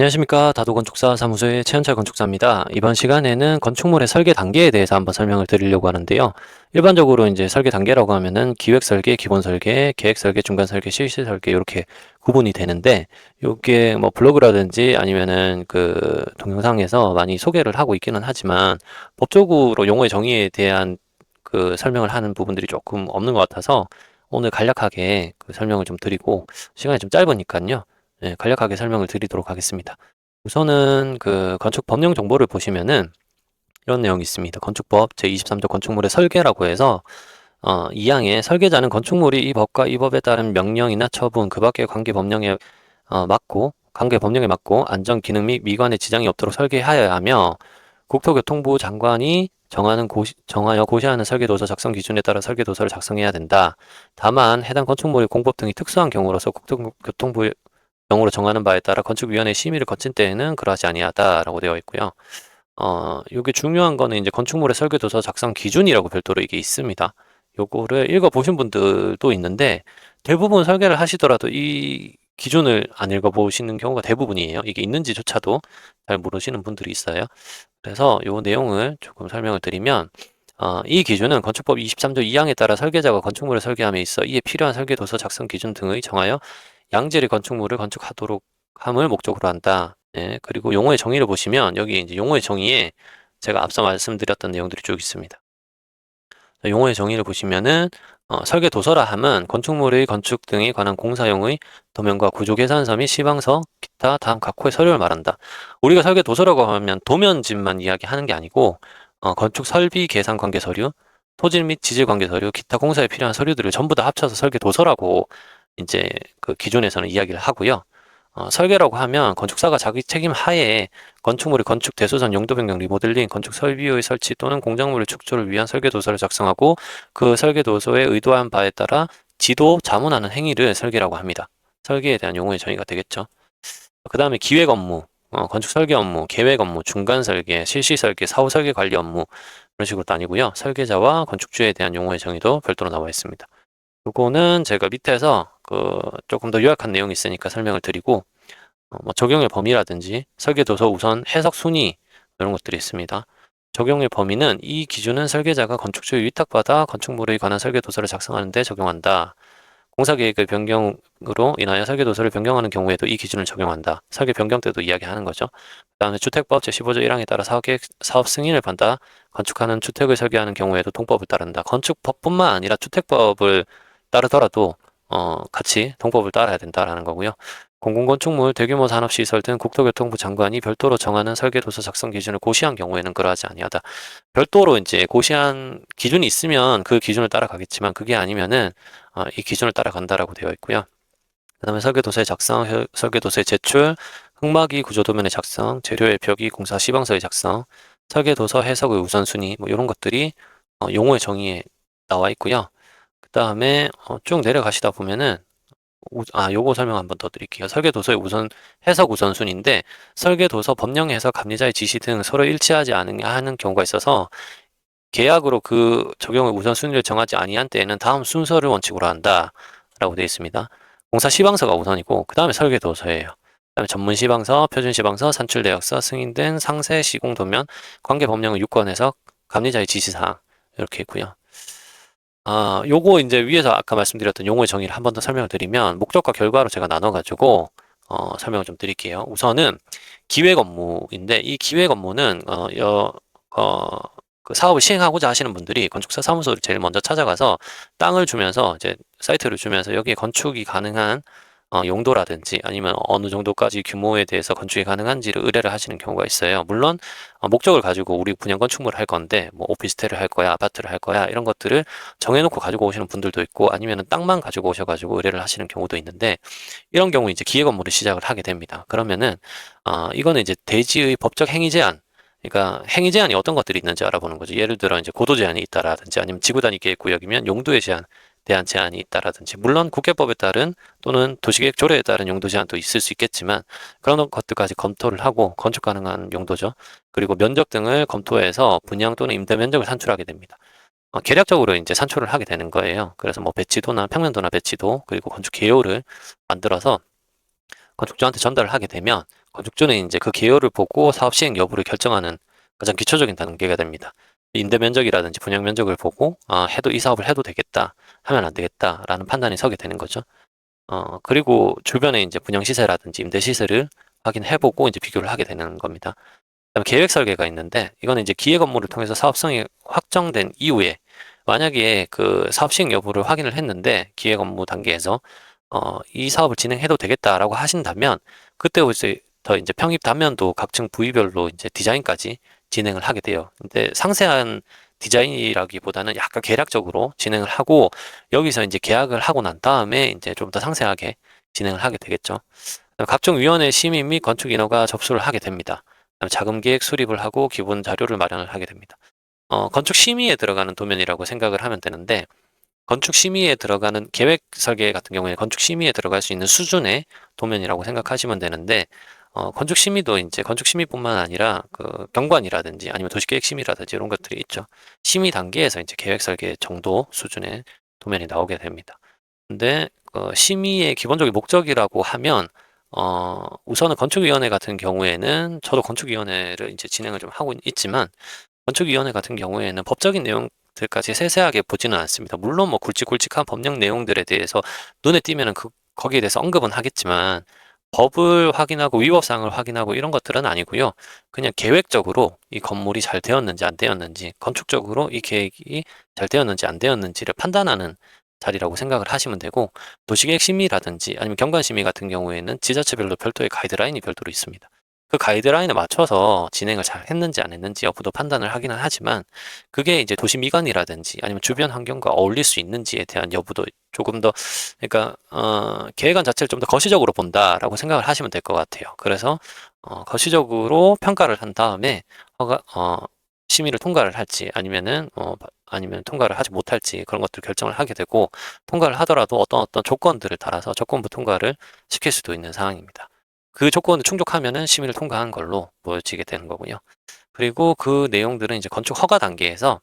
안녕하십니까. 다도건축사 사무소의 최현철 건축사입니다. 이번 시간에는 건축물의 설계 단계에 대해서 한번 설명을 드리려고 하는데요. 일반적으로 이제 설계 단계라고 하면은 기획 설계, 기본 설계, 계획 설계, 중간 설계, 실시 설계 이렇게 구분이 되는데 이게 뭐 블로그라든지 아니면은 그 동영상에서 많이 소개를 하고 있기는 하지만 법적으로 용어의 정의에 대한 그 설명을 하는 부분들이 조금 없는 것 같아서 오늘 간략하게 그 설명을 좀 드리고 시간이 좀 짧으니까요. 네, 간략하게 설명을 드리도록 하겠습니다. 우선은 그 건축 법령 정보를 보시면은 이런 내용이 있습니다. 건축법 제23조 건축물의 설계라고 해서 어, 2항에 설계자는 건축물이 이 법과 이 법에 따른 명령이나 처분 그 밖의 관계 법령에 어, 맞고 관계 법령에 맞고 안전 기능 및 미관에 지장이 없도록 설계하여야 하며 국토교통부 장관이 정하는 고시, 정하여 고시하는 설계도서 작성 기준에 따라 설계도서를 작성해야 된다. 다만 해당 건축물의 공법 등이 특수한 경우로서 국토교통부 경우로 정하는 바에 따라 건축위원회 심의를 거친 때에는 그러하지 아니하다라고 되어 있고요. 어, 요게 중요한 거는 이제 건축물의 설계도서 작성 기준이라고 별도로 이게 있습니다. 요거를 읽어보신 분들도 있는데 대부분 설계를 하시더라도 이 기준을 안 읽어보시는 경우가 대부분이에요. 이게 있는지조차도 잘 모르시는 분들이 있어요. 그래서 요 내용을 조금 설명을 드리면 어, 이 기준은 건축법 23조 2항에 따라 설계자가 건축물을 설계함에 있어 이에 필요한 설계도서 작성 기준 등의 정하여 양질의 건축물을 건축하도록 함을 목적으로 한다. 네, 그리고 용어의 정의를 보시면 여기 이제 용어의 정의에 제가 앞서 말씀드렸던 내용들이 쭉 있습니다. 용어의 정의를 보시면은 어, 설계 도서라 함은 건축물의 건축 등에 관한 공사용의 도면과 구조 계산서 및 시방서, 기타 다음 각 호의 서류를 말한다. 우리가 설계 도서라고 하면 도면집만 이야기하는 게 아니고 어, 건축 설비 계산 관계 서류, 토질 및 지질 관계 서류, 기타 공사에 필요한 서류들을 전부 다 합쳐서 설계 도서라고 이제 그 기존에서는 이야기를 하고요. 어, 설계라고 하면 건축사가 자기 책임 하에 건축물의 건축 대소선 용도 변경 리모델링 건축 설비의 설치 또는 공작물의 축조를 위한 설계 도서를 작성하고 그 설계 도서에 의도한 바에 따라 지도 자문하는 행위를 설계라고 합니다. 설계에 대한 용어의 정의가 되겠죠. 그 다음에 기획 업무, 어, 건축 설계 업무, 계획 업무, 중간 설계, 실시 설계, 사후 설계 관리 업무 이런 식으로 나뉘고요. 설계자와 건축주에 대한 용어의 정의도 별도로 나와 있습니다. 요거는 제가 밑에서 그 조금 더 요약한 내용이 있으니까 설명을 드리고 어, 뭐 적용의 범위라든지 설계 도서 우선 해석 순위 이런 것들이 있습니다. 적용의 범위는 이 기준은 설계자가 건축주의 위탁받아 건축물에 관한 설계 도서를 작성하는 데 적용한다. 공사계획의 변경으로 인하여 설계 도서를 변경하는 경우에도 이 기준을 적용한다. 설계 변경 때도 이야기하는 거죠. 그 다음에 주택법 제15조 1항에 따라 사업계획, 사업 승인을 받아 건축하는 주택을 설계하는 경우에도 통법을 따른다. 건축법뿐만 아니라 주택법을 따르더라도 어, 같이 통법을 따라야 된다라는 거고요. 공공건축물, 대규모 산업시설 등 국토교통부 장관이 별도로 정하는 설계도서 작성 기준을 고시한 경우에는 그러하지 아니하다. 별도로 이제 고시한 기준이 있으면 그 기준을 따라가겠지만 그게 아니면은 어, 이 기준을 따라간다라고 되어 있고요. 그 다음에 설계도서의 작성, 설계도서의 제출, 흑막이 구조도면의 작성, 재료의 벽이 공사 시방서의 작성, 설계도서 해석의 우선순위 뭐 이런 것들이 어, 용어의 정의에 나와 있고요. 그 다음에 어, 쭉 내려가시다 보면은 아 요거 설명 한번 더 드릴게요. 설계도서의 우선 해석 우선순위인데 설계도서 법령 해석 감리자의 지시 등 서로 일치하지 않으냐 하는 경우가 있어서 계약으로 그 적용의 우선순위를 정하지 아니한 때에는 다음 순서를 원칙으로 한다 라고 되어 있습니다. 공사 시방서가 우선이고 그 다음에 설계도서예요. 그 다음에 전문 시방서, 표준 시방서, 산출 내역서, 승인된 상세 시공 도면, 관계 법령의 유권 해석, 감리자의 지시사항 이렇게 있고요. 아, 요거 이제 위에서 아까 말씀드렸던 용어의 정의를 한 번 더 설명을 드리면 목적과 결과로 제가 나눠 가지고 어, 설명을 좀 드릴게요. 우선은 기획 업무인데 이 기획 업무는 어, 여, 어, 그 사업을 시행하고자 하시는 분들이 건축사 사무소를 제일 먼저 찾아가서 땅을 주면서 이제 사이트를 주면서 여기에 건축이 가능한 어, 용도라든지 아니면 어느 정도까지 규모에 대해서 건축이 가능한지를 의뢰를 하시는 경우가 있어요. 물론 어, 목적을 가지고 우리 분양 건축물을 할 건데 뭐 오피스텔을 할 거야, 아파트를 할 거야 이런 것들을 정해놓고 가지고 오시는 분들도 있고 아니면 땅만 가지고 오셔가지고 의뢰를 하시는 경우도 있는데 이런 경우 이제 기획 업무를 시작을 하게 됩니다. 그러면은 어, 이거는 이제 대지의 법적 행위 제한 그러니까 행위 제한이 어떤 것들이 있는지 알아보는 거죠. 예를 들어 이제 고도 제한이 있다라든지 아니면 지구 단위 계획 구역이면 용도의 제한 대한 제한이 있다라든지 물론 국회법에 따른 또는 도시계획 조례에 따른 용도 제한도 있을 수 있겠지만 그런 것들까지 검토를 하고 건축 가능한 용도죠. 그리고 면적 등을 검토해서 분양 또는 임대 면적을 산출하게 됩니다. 어, 계략적으로 이제 산출을 하게 되는 거예요. 그래서 뭐 배치도나 평면도나 배치도 그리고 건축 개요를 만들어서 건축주한테 전달을 하게 되면 건축주는 이제 그 개요를 보고 사업 시행 여부를 결정하는 가장 기초적인 단계가 됩니다. 임대 면적이라든지 분양 면적을 보고 아, 해도 이 사업을 해도 되겠다 하면 안 되겠다라는 판단이 서게 되는 거죠. 어, 그리고 주변에 이제 분양 시세라든지 임대 시세를 확인해보고 이제 비교를 하게 되는 겁니다. 그다음에 계획 설계가 있는데 이거는 이제 기획 업무를 통해서 사업성이 확정된 이후에 만약에 그 사업 시행 여부를 확인을 했는데 기획 업무 단계에서 어, 이 사업을 진행해도 되겠다라고 하신다면 그때부터 이제 평입 단면도 각층 부위별로 이제 디자인까지 진행을 하게 돼요. 근데 상세한 디자인이라기보다는 약간 계략적으로 진행을 하고 여기서 이제 계약을 하고 난 다음에 이제 좀 더 상세하게 진행을 하게 되겠죠. 각종 위원회 심의 및 건축 인허가 접수를 하게 됩니다. 자금 계획 수립을 하고 기본 자료를 마련을 하게 됩니다. 어, 건축 심의에 들어가는 도면이라고 생각을 하면 되는데 건축 심의에 들어가는 계획 설계 같은 경우에 건축 심의에 들어갈 수 있는 수준의 도면이라고 생각하시면 되는데 어, 건축 심의도 이제 건축 심의뿐만 아니라 그 경관이라든지 아니면 도시계획 심의라든지 이런 것들이 있죠. 심의 단계에서 이제 계획 설계 정도 수준의 도면이 나오게 됩니다. 근데 그 심의의 기본적인 목적이라고 하면 어, 우선은 건축위원회 같은 경우에는 저도 건축위원회를 이제 진행을 좀 하고 있지만 건축위원회 같은 경우에는 법적인 내용들까지 세세하게 보지는 않습니다. 물론 뭐 굵직굵직한 법령 내용들에 대해서 눈에 띄면은 그 거기에 대해서 언급은 하겠지만 법을 확인하고 위법사항을 확인하고 이런 것들은 아니고요. 그냥 계획적으로 이 건물이 잘 되었는지 안 되었는지, 건축적으로 이 계획이 잘 되었는지 안 되었는지를 판단하는 자리라고 생각을 하시면 되고 도시계획 심의라든지 아니면 경관 심의 같은 경우에는 지자체별로 별도의 가이드라인이 별도로 있습니다. 그 가이드라인에 맞춰서 진행을 잘 했는지 안 했는지 여부도 판단을 하기는 하지만 그게 이제 도시 미관이라든지 아니면 주변 환경과 어울릴 수 있는지에 대한 여부도 조금 더 그러니까 어, 계획안 자체를 좀 더 거시적으로 본다라고 생각을 하시면 될 것 같아요. 그래서 어, 거시적으로 평가를 한 다음에 허가 어, 심의를 통과를 할지 아니면은 어, 아니면 통과를 하지 못할지 그런 것들 결정을 하게 되고 통과를 하더라도 어떤 어떤 조건들을 따라서 조건부 통과를 시킬 수도 있는 상황입니다. 그 조건을 충족하면은 심의를 통과한 걸로 보여지게 되는 거고요. 그리고 그 내용들은 이제 건축 허가 단계에서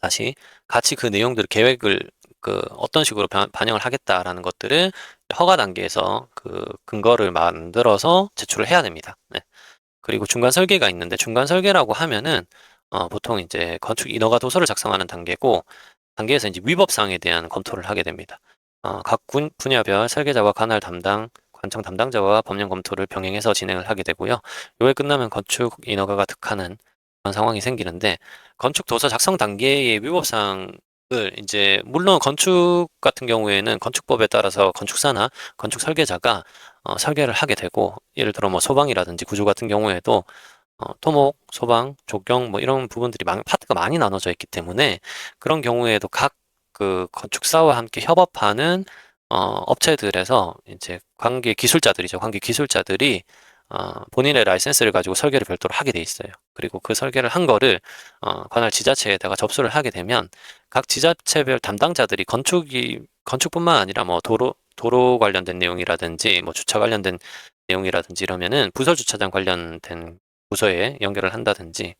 다시 같이 그 내용들 계획을 그 어떤 식으로 반- 반영을 하겠다라는 것들을 허가 단계에서 그 근거를 만들어서 제출을 해야 됩니다. 네. 그리고 중간 설계가 있는데 중간 설계라고 하면은 어, 보통 이제 건축 인허가 도서를 작성하는 단계고 단계에서 이제 위법 사항에 대한 검토를 하게 됩니다. 어, 각 군- 분야별 설계자와 관할 담당 관청 담당자와 법령 검토를 병행해서 진행을 하게 되고요. 요게 끝나면 건축 인허가 가 득하는 그런 상황이 생기는데 건축 도서 작성 단계의 위법 사항을 이제 물론 건축 같은 경우에는 건축법에 따라서 건축사나 건축 설계자가 어, 설계를 하게 되고 예를 들어 뭐 소방이라든지 구조 같은 경우에도 어, 토목, 소방, 조경 뭐 이런 부분들이 많, 파트가 많이 나눠져 있기 때문에 그런 경우에도 각 그 건축사와 함께 협업하는 어, 업체들에서 이제 관계 기술자들이죠. 관계 기술자들이 어, 본인의 라이센스를 가지고 설계를 별도로 하게 돼 있어요. 그리고 그 설계를 한 거를 어, 관할 지자체에다가 접수를 하게 되면 각 지자체별 담당자들이 건축이 건축뿐만 아니라 뭐 도로 도로 관련된 내용이라든지 뭐 주차 관련된 내용이라든지 이러면은 부설 주차장 관련된 부서에 연결을 한다든지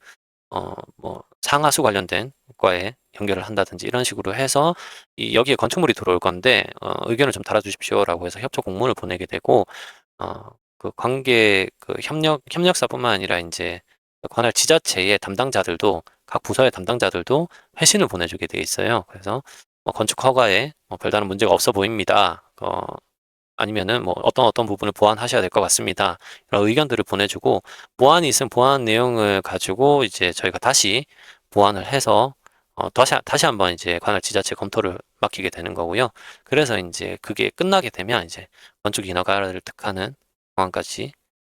어 뭐 상하수 관련된 과에 연결을 한다든지 이런 식으로 해서 이 여기에 건축물이 들어올 건데 어 의견을 좀 달아 주십시오라고 해서 협조 공문을 보내게 되고 어 그 관계 그 협력 협력사뿐만 아니라 이제 관할 지자체의 담당자들도 각 부서의 담당자들도 회신을 보내 주게 돼 있어요. 그래서 뭐 건축 허가에 뭐 별다른 문제가 없어 보입니다. 어 아니면은 뭐 어떤 어떤 부분을 보완하셔야 될 것 같습니다. 이런 의견들을 보내주고 보완이 있으면 보완 내용을 가지고 이제 저희가 다시 보완을 해서 어, 다시 다시 한번 이제 관할 지자체 검토를 맡기게 되는 거고요. 그래서 이제 그게 끝나게 되면 이제 건축 인허가를 득하는 상황까지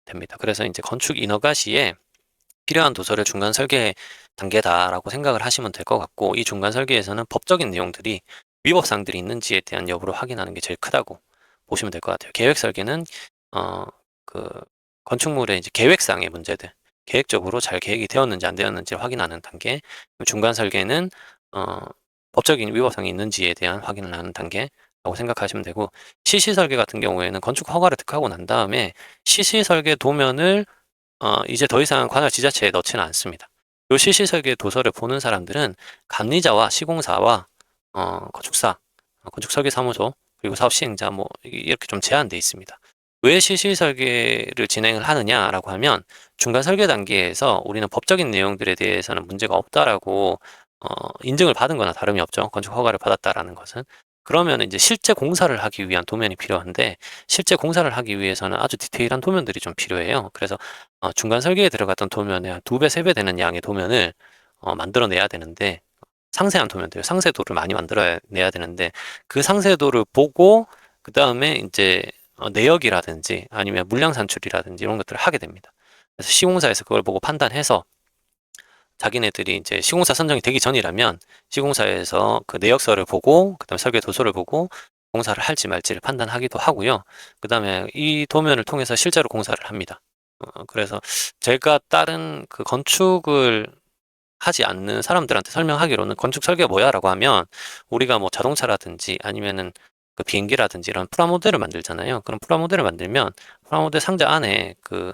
됩니다. 그래서 이제 건축 인허가 시에 필요한 도서를 중간 설계 단계다라고 생각을 하시면 될 것 같고 이 중간 설계에서는 법적인 내용들이 위법 사항들이 있는지에 대한 여부를 확인하는 게 제일 크다고 보시면 될 것 같아요. 계획 설계는 어 그 건축물의 이제 계획상의 문제들, 계획적으로 잘 계획이 되었는지 안 되었는지를 확인하는 단계. 중간 설계는 어 법적인 위법성이 있는지에 대한 확인을 하는 단계라고 생각하시면 되고 시시 설계 같은 경우에는 건축 허가를 득하고 난 다음에 시시 설계 도면을 어 이제 더 이상 관할 지자체에 넣지는 않습니다. 요 시시 설계 도서를 보는 사람들은 감리자와 시공사와 어 건축사, 어, 건축 설계 사무소 그리고 사업 시행자 뭐 이렇게 좀 제한돼 있습니다. 왜 실시 설계를 진행을 하느냐라고 하면 중간 설계 단계에서 우리는 법적인 내용들에 대해서는 문제가 없다라고 어, 인증을 받은 거나 다름이 없죠. 건축 허가를 받았다라는 것은. 그러면 이제 실제 공사를 하기 위한 도면이 필요한데 실제 공사를 하기 위해서는 아주 디테일한 도면들이 좀 필요해요. 그래서 어, 중간 설계에 들어갔던 도면의 두 배, 세 배 되는 양의 도면을 어, 만들어내야 되는데 상세한 도면들, 상세도를 많이 만들어내야 되는데 그 상세도를 보고 그 다음에 이제 어, 내역이라든지 아니면 물량 산출이라든지 이런 것들을 하게 됩니다. 그래서 시공사에서 그걸 보고 판단해서 자기네들이 이제 시공사 선정이 되기 전이라면 시공사에서 그 내역서를 보고 그다음에 설계 도서를 보고 공사를 할지 말지를 판단하기도 하고요. 그다음에 이 도면을 통해서 실제로 공사를 합니다. 어, 그래서 제가 다른 그 건축을 하지 않는 사람들한테 설명하기로는 건축 설계가 뭐야라고 하면 우리가 뭐 자동차라든지 아니면은 그 비행기라든지 이런 프라모델을 만들잖아요. 그럼 프라모델을 만들면 프라모델 상자 안에 그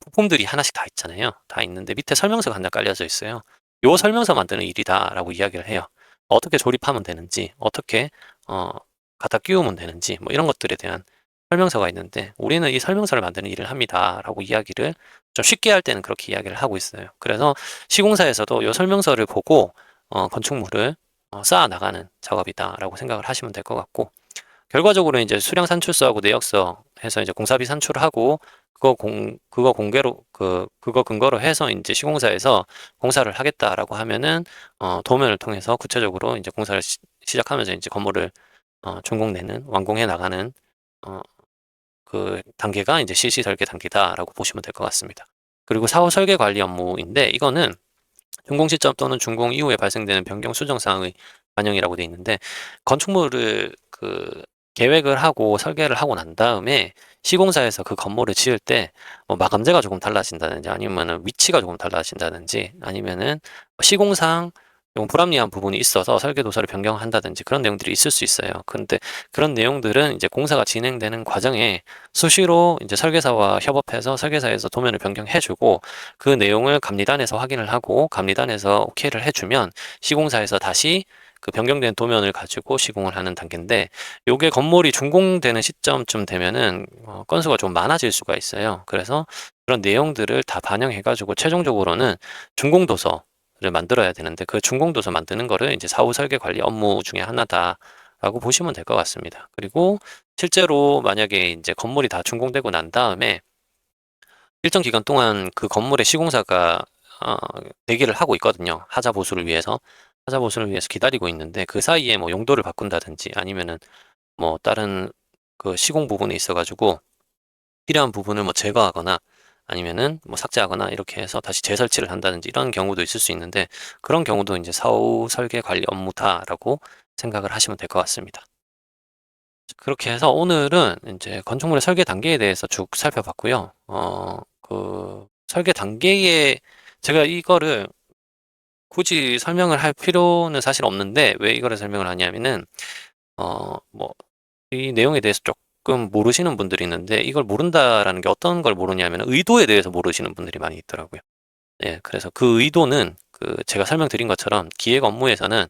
부품들이 하나씩 다 있잖아요. 다 있는데 밑에 설명서가 하나 깔려져 있어요. 요 설명서 만드는 일이다라고 이야기를 해요. 어떻게 조립하면 되는지, 어떻게 어 갖다 끼우면 되는지 뭐 이런 것들에 대한 설명서가 있는데 우리는 이 설명서를 만드는 일을 합니다라고 이야기를 좀 쉽게 할 때는 그렇게 이야기를 하고 있어요. 그래서 시공사에서도 이 설명서를 보고 어, 건축물을 어, 쌓아 나가는 작업이다라고 생각을 하시면 될 것 같고 결과적으로 이제 수량 산출서하고 내역서 해서 이제 공사비 산출을 하고 그거 공 그거 공개로 그 그거 근거로 해서 이제 시공사에서 공사를 하겠다라고 하면은 어, 도면을 통해서 구체적으로 이제 공사를 시, 시작하면서 이제 건물을 어, 준공내는 완공해 나가는 어, 그 단계가 이제 실시 설계 단계다라고 보시면 될 것 같습니다. 그리고 사후 설계 관리 업무인데 이거는 준공 시점 또는 준공 이후에 발생되는 변경 수정 사항의 반영이라고 되어 있는데 건축물을 그 계획을 하고 설계를 하고 난 다음에 시공사에서 그 건물을 지을 때 뭐 마감재가 조금 달라진다든지 아니면은 위치가 조금 달라진다든지 아니면은 시공상 좀 불합리한 부분이 있어서 설계 도서를 변경한다든지 그런 내용들이 있을 수 있어요. 근데 그런 내용들은 이제 공사가 진행되는 과정에 수시로 이제 설계사와 협업해서 설계사에서 도면을 변경해주고 그 내용을 감리단에서 확인을 하고 감리단에서 오케이를 해주면 시공사에서 다시 그 변경된 도면을 가지고 시공을 하는 단계인데 요게 건물이 준공되는 시점쯤 되면은 어, 건수가 좀 많아질 수가 있어요. 그래서 그런 내용들을 다 반영해 가지고 최종적으로는 준공 도서 를 만들어야 되는데 그 준공 도서 만드는 거를 이제 사후 설계 관리 업무 중에 하나다라고 보시면 될 것 같습니다. 그리고 실제로 만약에 이제 건물이 다 준공되고 난 다음에 일정 기간 동안 그 건물의 시공사가 어, 대기를 하고 있거든요. 하자 보수를 위해서. 찾아보수를 위해서 기다리고 있는데 그 사이에 뭐 용도를 바꾼다든지 아니면은 뭐 다른 그 시공 부분에 있어가지고 필요한 부분을 뭐 제거하거나 아니면은 뭐 삭제하거나 이렇게 해서 다시 재설치를 한다든지 이런 경우도 있을 수 있는데 그런 경우도 이제 사후 설계 관리 업무다라고 생각을 하시면 될 것 같습니다. 그렇게 해서 오늘은 이제 건축물의 설계 단계에 대해서 쭉 살펴봤고요. 어, 그 설계 단계에 제가 이거를 굳이 설명을 할 필요는 사실 없는데 왜 이거를 설명을 하냐면은 어 뭐 이 내용에 대해서 조금 모르시는 분들이 있는데 이걸 모른다라는 게 어떤 걸 모르냐면 의도에 대해서 모르시는 분들이 많이 있더라고요. 예, 그래서 그 의도는 그 제가 설명드린 것처럼 기획 업무에서는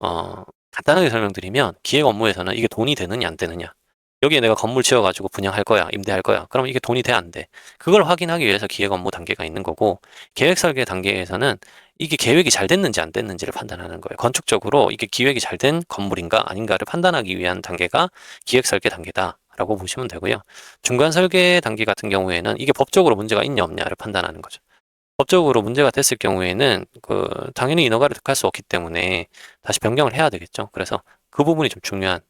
어 간단하게 설명드리면 기획 업무에서는 이게 돈이 되느냐 안 되느냐 여기에 내가 건물 지어가지고 분양할 거야, 임대할 거야. 그럼 이게 돈이 돼, 안 돼? 그걸 확인하기 위해서 기획 업무 단계가 있는 거고, 계획 설계 단계에서는 이게 계획이 잘 됐는지 안 됐는지를 판단하는 거예요. 건축적으로 이게 기획이 잘 된 건물인가 아닌가를 판단하기 위한 단계가 기획 설계 단계다. 라고 보시면 되고요. 중간 설계 단계 같은 경우에는 이게 법적으로 문제가 있냐 없냐를 판단하는 거죠. 법적으로 문제가 됐을 경우에는 그 당연히 인허가를 득할 수 없기 때문에 다시 변경을 해야 되겠죠. 그래서 그 부분이 좀 중요한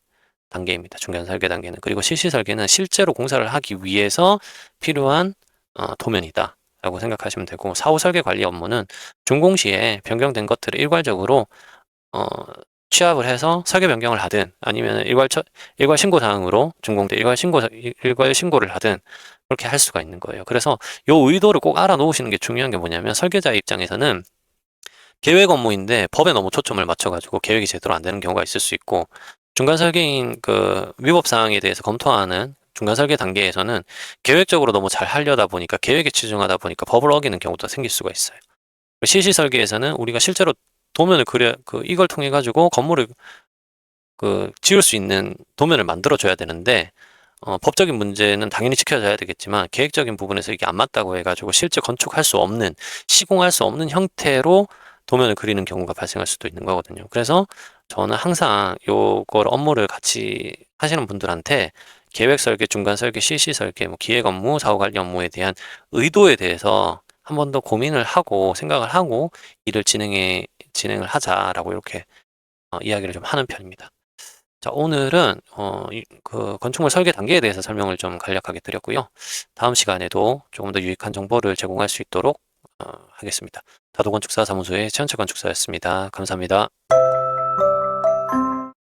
단계입니다. 중간 설계 단계는. 그리고 실시 설계는 실제로 공사를 하기 위해서 필요한 어, 도면이다. 라고 생각하시면 되고 사후 설계 관리 업무는 준공 시에 변경된 것들을 일괄적으로 어, 취합을 해서 설계 변경을 하든 아니면 일괄 처, 일괄 신고 사항으로 준공 때 일괄 신고 일괄 신고를 하든 그렇게 할 수가 있는 거예요. 그래서 요 의도를 꼭 알아놓으시는 게 중요한 게 뭐냐면 설계자 입장에서는 계획 업무인데 법에 너무 초점을 맞춰가지고 계획이 제대로 안 되는 경우가 있을 수 있고 중간 설계인 그 위법 사항에 대해서 검토하는 중간 설계 단계에서는 계획적으로 너무 잘 하려다 보니까 계획에 치중하다 보니까 법을 어기는 경우도 생길 수가 있어요. 실시 설계에서는 우리가 실제로 도면을 그려 그 이걸 통해 가지고 건물을 그 지을 수 있는 도면을 만들어 줘야 되는데 어, 법적인 문제는 당연히 지켜져야 되겠지만 계획적인 부분에서 이게 안 맞다고 해가지고 실제 건축할 수 없는 시공할 수 없는 형태로 도면을 그리는 경우가 발생할 수도 있는 거거든요. 그래서 저는 항상 요걸 업무를 같이 하시는 분들한테 계획 설계, 중간 설계, 실시 설계, 뭐 기획 업무, 사후 관리 업무에 대한 의도에 대해서 한 번 더 고민을 하고 생각을 하고 일을 진행해 진행을 하자라고 이렇게 어, 이야기를 좀 하는 편입니다. 자, 오늘은 어, 이- 그 건축물 설계 단계에 대해서 설명을 좀 간략하게 드렸고요. 다음 시간에도 조금 더 유익한 정보를 제공할 수 있도록 어, 하겠습니다. 다도건축사 사무소의 최현철 건축사였습니다. 감사합니다.